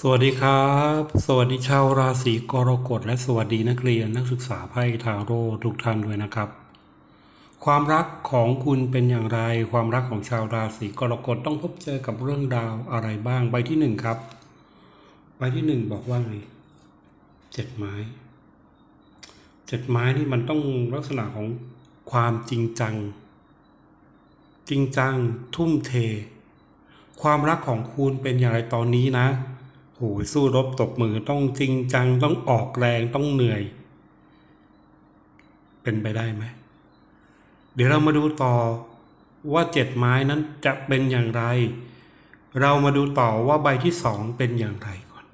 สวัสดีครับ สวัสดีชาวราศีกรกฎและสวัสดีนักเรียนนักศึกษาไพ่ทาโร่ทุกท่านด้วยนะครับ ความรักของคุณเป็นอย่างไร ความรักของชาวราศีกรกฎต้องพบเจอกับเรื่องราวอะไรบ้างใบที่หนึ่งครับ ใบที่หนึ่งบอกว่าไงเจ็ดไม้เจ็ดไม้นี่มันต้องลักษณะของความจริงจัง จริงจัง ทุ่มเท ความรักของคุณเป็นอย่างไรตอนนี้นะ โหยสู้รบตบมือต้องจริงจังต้องออกแรงต้องเหนื่อย เป็นไปได้ไหม เดี๋ยวเรามาดูต่อว่าเจ็ดไม้นั้นจะเป็นอย่างไร เรามาดูต่อว่าใบที่สองเป็นอย่างไรก่อน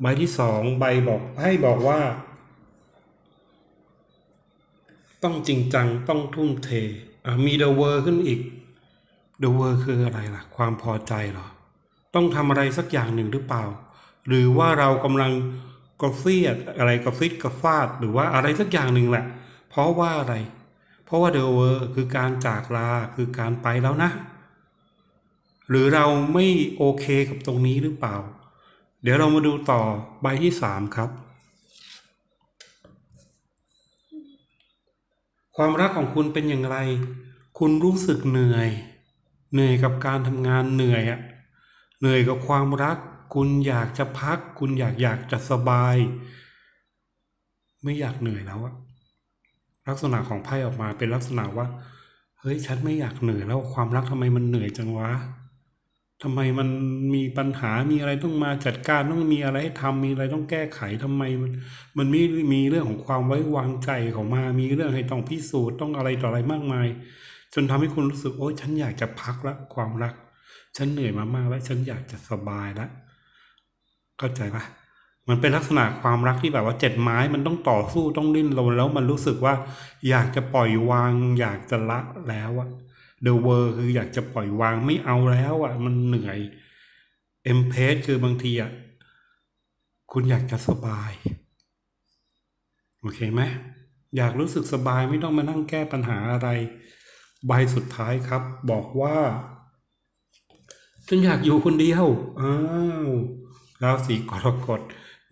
ใบที่สองใบบอกให้บอกว่า ต้องจริงจังต้องทุ่มเทมีเดอะเวอร์ขึ้นอีกเดอะเวอร์คืออะไรล่ะ ความพอใจเหรอ ต้องทำอะไรสักอย่างหนึ่งหรือเปล่า หรือว่าเรากำลังกระเฟียดอะไรกระฟิดกระฟาด หรือว่าอะไรสักอย่างหนึ่งแหละ เพราะว่าอะไร เพราะว่าเดอเวอร์คือการจากลาคือการไปแล้วนะ หรือเราไม่โอเคกับตรงนี้หรือเปล่า เดี๋ยวเรามาดูต่อใบที่สามครับ ความรักของคุณเป็นอย่างไร คุณรู้สึกเหนื่อย เหนื่อยกับการทำงานเหนื่อยอะ เหนื่อยกับความรัก คุณอยากจะพัก คุณอยากอยากจะสบาย ไม่อยากเหนื่อยแล้วอะลักษณะของไพ่ออกมาเป็นลักษณะว่า เฮ้ยฉันไม่อยากเหนื่อยแล้วความรักทำไมมันเหนื่อยจังวะทำไมมันมีปัญหา มีอะไรต้องมาจัดการ ต้องมีอะไรให้ทำมีอะไรต้องแก้ไขทำไม มัน มันมีมีเรื่องของความไว้วางใจของมา มีเรื่องให้ต้องพิสูจน์ ต้องอะไรต่ออะไรมากมาย จนทำให้คุณรู้สึก โอ๊ยฉันอยากจะพักละความรัก ฉันเหนื่อยมามากแล้วฉันอยากจะสบายและเข้าใจปะมันเป็นลักษณะความรักที่แบบว่าเจ็ดไม้มันต้องต่อสู้ต้องดิ้นรนแล้วมันรู้สึกว่า อยากจะปล่อยวาง อยากจะละแล้วอะเดอะเวอร์คืออยากจะปล่อยวางไม่เอาแล้วอะมันเหนื่อยเอ็มเพสคือบางทีอะคุณอยากจะสบาย โอเคไหมอยากรู้สึกสบายไม่ต้องมานั่งแก้ปัญหาอะไร ใบสุดท้ายครับ บอกว่า ฉันอยากอยู่คนเดียวอ้าวราศีกรกฎ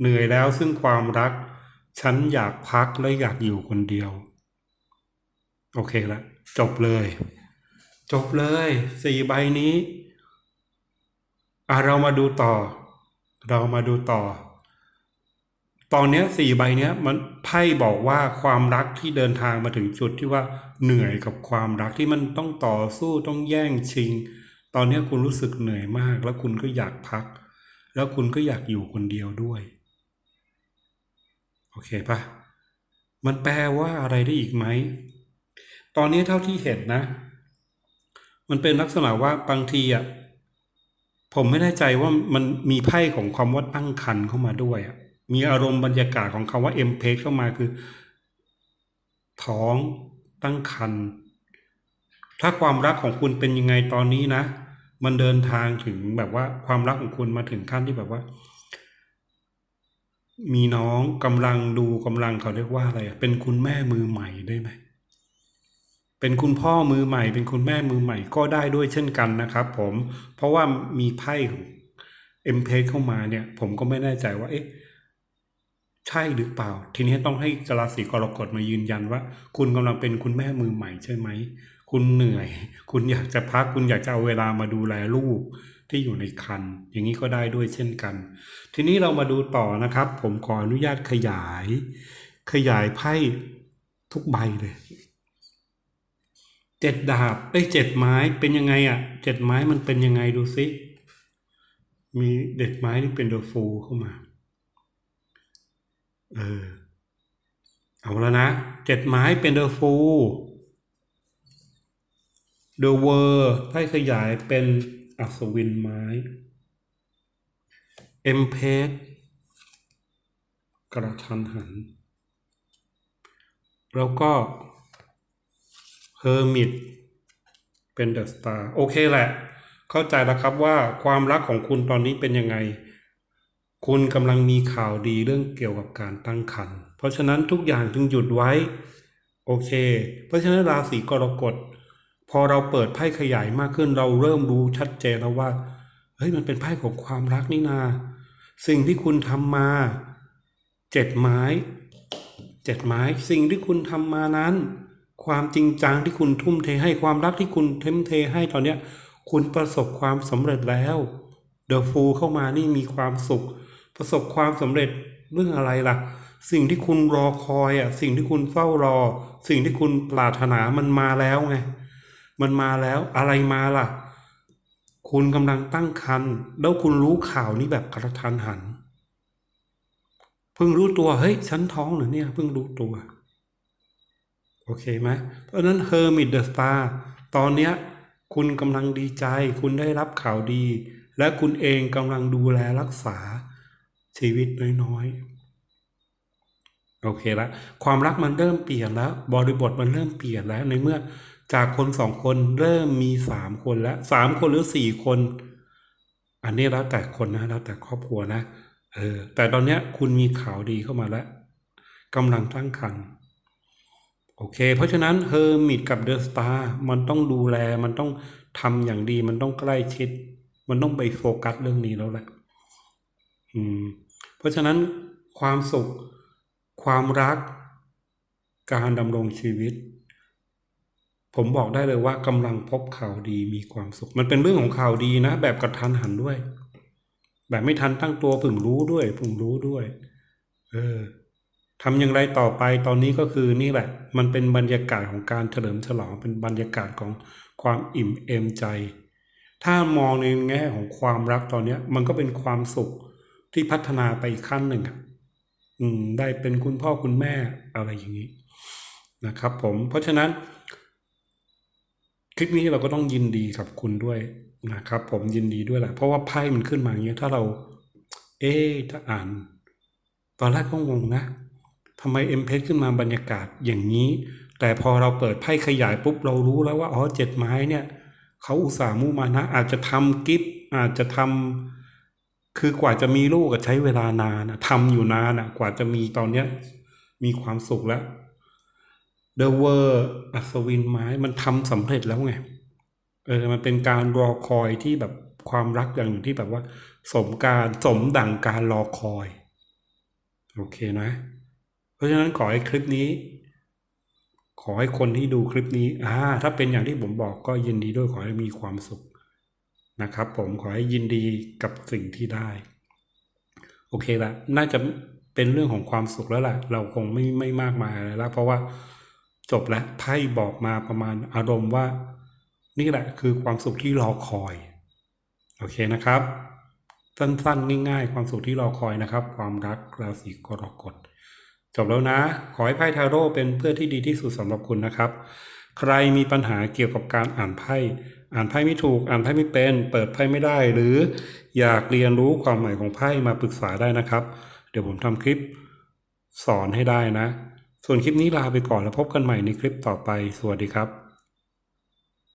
เหนื่อยแล้วซึ่งความรัก ฉันอยากพักและอยากอยู่คนเดียว โอเคละจบเลย จบเลยสี่ใบนี้อะเรามาดูต่อ เรามาดูต่อ ตอนเนี้ยสี่ใบเนี้ย มันไพ่บอกว่าความรักที่เดินทางมาถึงจุดที่ว่าเหนื่อยกับความรักที่มันต้องต่อสู้ต้องแย่งชิง ตอนนี้คุณรู้สึกเหนื่อยมาก แล้วคุณก็อยากพัก แล้วคุณก็อยากอยู่คนเดียวด้วย โอเคปะมันแปลว่าอะไรได้อีกไหม ตอนนี้เท่าที่เห็นนะ มันเป็นลักษณะว่าบางทีอะผมไม่แน่ใจว่ามันมีไพ่ของความว่าตั้งคันเข้ามาด้วยอะมีอารมณ์บรรยากาศของคำว่าเอ็มเพเข้ามาคือ ท้องตั้งคัน ถ้าความรักของคุณเป็นยังไงตอนนี้นะ มันเดินทางถึงแบบว่าความรักของคุณมาถึงขั้นที่แบบว่า มีน้องกำลังดูกำลังเขาเรียกว่าอะไรอะเป็นคุณแม่มือใหม่ได้ไหมเป็นคุณพ่อมือใหม่ เป็นคุณแม่มือใหม่ก็ได้ด้วยเช่นกันนะครับ ผมเพราะว่ามีไพ่ของเอ็มเพเข้ามาเนี่ย ผมก็ไม่แน่ใจว่า เอ๊ะใช่หรือเปล่า ทีนี้ต้องให้จราศีกรกฎมายืนยันว่า คุณกำลังเป็นคุณแม่มือใหม่ใช่ไหม คุณเหนื่อย คุณอยากจะพัก คุณอยากจะเอาเวลามาดูแลลูกที่อยู่ในครรภ์อย่างนี้ก็ได้ด้วยเช่นกัน ทีนี้เรามาดูต่อนะครับ ผมขออนุญาตขยาย ขยายไพ่ทุกใบเลยเจ็ดดาบเอ้เจ็ดไม้เป็นยังไงอะเจ็ดไม้มันเป็นยังไงดูซิมีเด็ดไม้ที่เป็นเดอะฟูเข้ามา เออ เอาแล้วนะ เจ็ดไม้เป็นเดอะฟู ลเดอะเวอร์ไพ่ขยายเป็นอัศวินไม้เอ็มเพสกระทันหัน แล้วก็เฮอร์มิตเป็นเดอะสตาร์โอเคแหละ เข้าใจแล้วครับว่าความรักของคุณตอนนี้เป็นยังไง คุณกำลังมีข่าวดีเรื่องเกี่ยวกับการตั้งครรภ์เพราะฉะนั้นทุกอย่างจึงหยุดไว้ โอเค เพราะฉะนั้นราศีกรกฎ พอเราเปิดไพ่ขยายมากขึ้น เราเริ่มรู้ชัดเจนแล้วว่าเฮ้ยมันเป็นไพ่ของความรักนี่นา สิ่งที่คุณทำมาเจ็ดไม้เจ็ดไม้สิ่งที่คุณทำมานั้น ความจริงจังที่คุณทุ่มเทให้ความรักที่คุณเทมเทให้ตอนเนี้ยคุณประสบความสำเร็จแล้วเดอะฟูเข้ามานี่มีความสุข ประสบความสำเร็จเรื่องอะไรล่ะ สิ่งที่คุณรอคอยอะสิ่งที่คุณเฝ้ารอ สิ่งที่คุณปรารถนามันมาแล้วไง มันมาแล้วอะไรมาล่ะ คุณกำลังตั้งครรภ์แล้วคุณรู้ข่าวนี้แบบกระทันหัน เพิ่งรู้ตัว เฮ้ย ฉันท้องเหรอเนี่ย เพิ่งรู้ตัว โอเคไหมเพราะนั้น Hermit the Star ตอนเนี้ย คุณกำลังดีใจ คุณได้รับข่าวดี และคุณเองกำลังดูแลรักษาชีวิตน้อยๆโอเคละความรักมันเริ่มเปลี่ยนแล้ว บริบทมันเริ่มเปลี่ยนแล้วในเมื่อ จากคนสองคนเริ่มมีสามคนแล้วสามคนหรือสี่คน อันนี้แล้วแต่คนนะแล้วแต่ครอบครัวนะเออแต่ตอนเนี้ยคุณมีข่าวดีเข้ามาแล้วกำลังตั้งครรภ์โอเค เพราะฉะนั้นเฮอร์มิตกับเดอะสตาร์มันต้องดูแลมันต้องทำอย่างดี มันต้องใกล้ชิด มันต้องไปโฟกัสเรื่องนี้แล้วแหละอืมเพราะฉะนั้นความสุข ความรัก การดำรงชีวิต ผมบอกได้เลยว่ากำลังพบข่าวดีมีความสุข มันเป็นเรื่องของข่าวดีนะ แบบกระทันหันด้วย แบบไม่ทันตั้งตัวเพิ่งรู้ด้วยเพิ่งรู้ด้วย เออทำอย่างไรต่อไปตอนนี้ก็คือนี่แหละ มันเป็นบรรยากาศของการเฉลิมฉลองเป็นบรรยากาศของความอิ่มเอมใจ ถ้ามองในแง่ของความรักตอนนี้มันก็เป็นความสุขที่พัฒนาไปอีกขั้นหนึ่งอะอืม ได้เป็นคุณพ่อคุณแม่อะไรอย่างนี้นะครับ ผม เพราะฉะนั้น คลิปนี้เราก็ต้องยินดีกับคุณด้วยนะครับ ผมยินดีด้วยแหละเพราะว่าไพ่มันขึ้นมาอย่างเงี้ยถ้าเรา เอ๊ถ้าอ่าน ตอนแรกก็งงนะทำไมเอ็มเพขึ้นมาบรรยากาศอย่างนี้ แต่พอเราเปิดไพ่ขยายปุ๊บเรารู้แล้วว่าอ๋อเจ็ดไม้เนี่ยเขาอุตส่าห์มุ่งมานะ อาจจะทำกิฟต์อาจจะทำคือกว่าจะมีลูกก็ใช้เวลานานนะทำอยู่นานนะกว่าจะมีตอนเนี้ยมีความสุขแล้ว เดอะเวอร์อัศวินไม้มันทำสำเร็จแล้วไงเออมันเป็นการรอคอยที่แบบความรักอย่างหนึ่งที่แบบว่า สมการสมดังการรอคอย โอเคนะ เพราะฉะนั้นขอให้คลิปนี้ ขอให้คนที่ดูคลิปนี้อ่าถ้าเป็นอย่างที่ผมบอกก็ยินดีด้วยขอให้มีความสุขนะครับ ผมขอให้ยินดีกับสิ่งที่ได้ โอเคละน่าจะเป็นเรื่องของความสุขแล้วล่ะ เราคงไม่ไม่มากมายอะไรแล้วเพราะว่า จบแล้วไพ่บอกมาประมาณอารมณ์ว่า นี่แหละคือความสุขที่รอคอย โอเคนะครับ สั้นๆง่ายๆ ความสุขที่รอคอยนะครับ ความรักราศีกรกฎจบแล้วนะ ขอให้ไพ่ทาโร่เป็นเพื่อนที่ดีที่สุดสำหรับคุณนะครับ ใครมีปัญหาเกี่ยวกับการอ่านไพ่อ่านไพ่ไม่ถูก อ่านไพ่ไม่เป็น เปิดไพ่ไม่ได้ หรืออยากเรียนรู้ความหมายของไพ่มาปรึกษาได้นะครับ เดี๋ยวผมทำคลิปสอนให้ได้นะ ส่วนคลิปนี้ลาไปก่อนแล้วพบกันใหม่ในคลิปต่อไป สวัสดีครับ